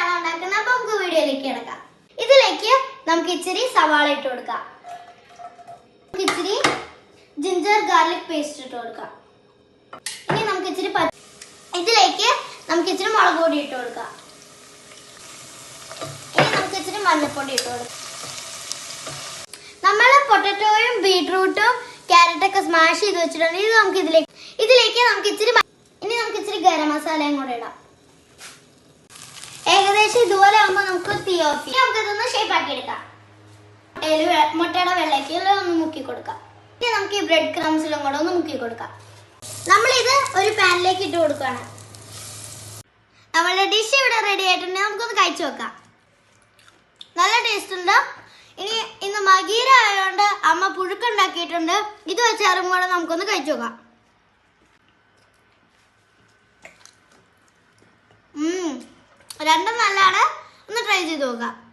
ആണ് ഉണ്ടാക്കുന്നത് അപ്പൊ നമുക്ക് വീഡിയോയിലേക്ക് കിടക്കാം. ഇതിലേക്ക് നമുക്ക് ഇച്ചിരി സവാള ഇട്ട് കൊടുക്കാം. നമുക്ക് ഇച്ചിരി ജിഞ്ചർ ഗാർലിക് പേസ്റ്റ് ഇട്ട് കൊടുക്കാം. ഇനി നമുക്ക് ഇച്ചിരി ഇതിലേക്ക് നമുക്ക് ഇച്ചിരി മുളക് പൊടി ഇട്ട് കൊടുക്കാം. ഇനി നമുക്ക് ഇച്ചിരി മഞ്ഞൾപ്പൊടി ഇട്ട് കൊടുക്കാം. നമ്മൾ പൊട്ടറ്റോയും ബീട്രൂട്ടും ക്യാരറ്റൊക്കെ സ്മാഷ് ചെയ്ത് വെച്ചിട്ടുണ്ട്. ഇത് നമുക്ക് ഇതിലേക്ക് ഇതിലേക്ക് നമുക്ക് ഇച്ചിരി ഇനി നമുക്ക് ഇച്ചിരി ഗരം മസാലയും കൂടെ ഇടാം. ഇതുപോലെ ആകുമ്പോൾ നമുക്ക് തീ ഓഫ് ചെയ്യാം നമുക്ക് ഇതൊന്ന് ഷേപ്പ് ആക്കി എടുക്കാം. മുട്ടയുടെ വെള്ളയ്ക്കിൽ ഒന്ന് മുക്കി കൊടുക്കാം. ഇനി നമുക്ക് ഈ ബ്രെഡ് ക്രംസിലും കൂടെ ഒന്ന് മുക്കി കൊടുക്കാം. നമ്മളിത് ഒരു പാനിലേക്ക് ഇട്ട് കൊടുക്കുകയാണ്. നമ്മളുടെ ഡിഷ് ഇവിടെ റെഡി ആയിട്ടുണ്ടെങ്കിൽ നമുക്കൊന്ന് കഴിച്ചു വെക്കാം നല്ല ടേസ്റ്റ് ഉണ്ട്. ഇനി ഇന്ന് മകീര ആയതുകൊണ്ട് അമ്മ പുഴുക്കുണ്ടാക്കിയിട്ടുണ്ട് ഇത് വെച്ചാറും കൂടെ നമുക്കൊന്ന് കഴിച്ചു നോക്കാം. രണ്ടും നല്ലതാണ്. ഒന്ന് ട്രൈ ചെയ്ത് നോക്കാം.